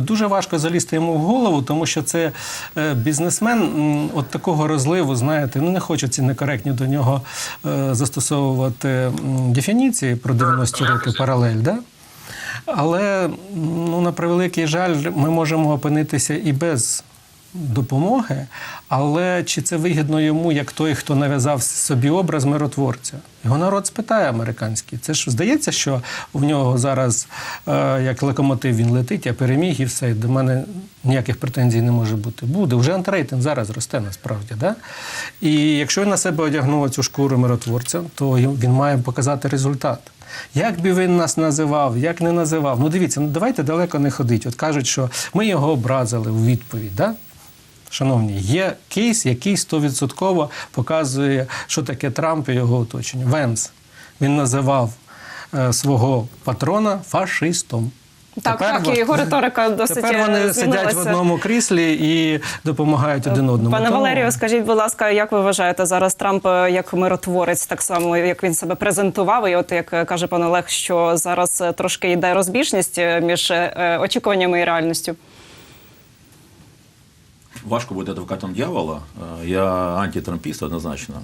Дуже важко залізти йому в голову, тому що це е, бізнесмен от такого розливу, знаєте, ну не хочу ці некоректні до нього е, застосовувати дефініції про 90 роки паралель, да? але ну, на превеликий жаль, ми можемо опинитися і без допомоги, але чи це вигідно йому, як той, хто нав'язав собі образ миротворця? Його народ спитає американський. Це ж здається, що в нього зараз, е, як локомотив, він летить, я переміг і все. До мене ніяких претензій не може бути. Буде. Вже антирейтинг зараз росте насправді. Да? І якщо він на себе одягнув цю шкуру миротворця, то він має показати результат. Як би він нас називав, як не називав. Ну дивіться, ну давайте далеко не ходить. От кажуть, що ми його образили у відповідь. Да? Шановні, є кейс, який стовідсотково показує, що таке Трамп і його оточення. Венс. Він називав е, свого патрона фашистом. Так, так, і його риторика досить Тепер вони е, сидять в одному кріслі і допомагають один одному. Пане Тому- Валерію, скажіть, будь ласка, як ви вважаєте зараз Трамп е, як миротворець, так само як він себе презентував, і от як е, каже пан Олег, що зараз трошки йде розбіжність між очікуваннями і реальністю? Важко бути адвокатом дьявола. Е, Я антитрампіст однозначно.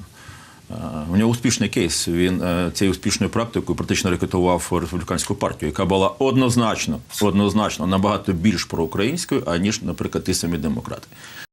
Е, У нього успішний кейс. Він е, цією успішною практикою практично рекетував республіканську партію, яка була однозначно, однозначно набагато більш проукраїнською, аніж, наприклад, ті самі демократи.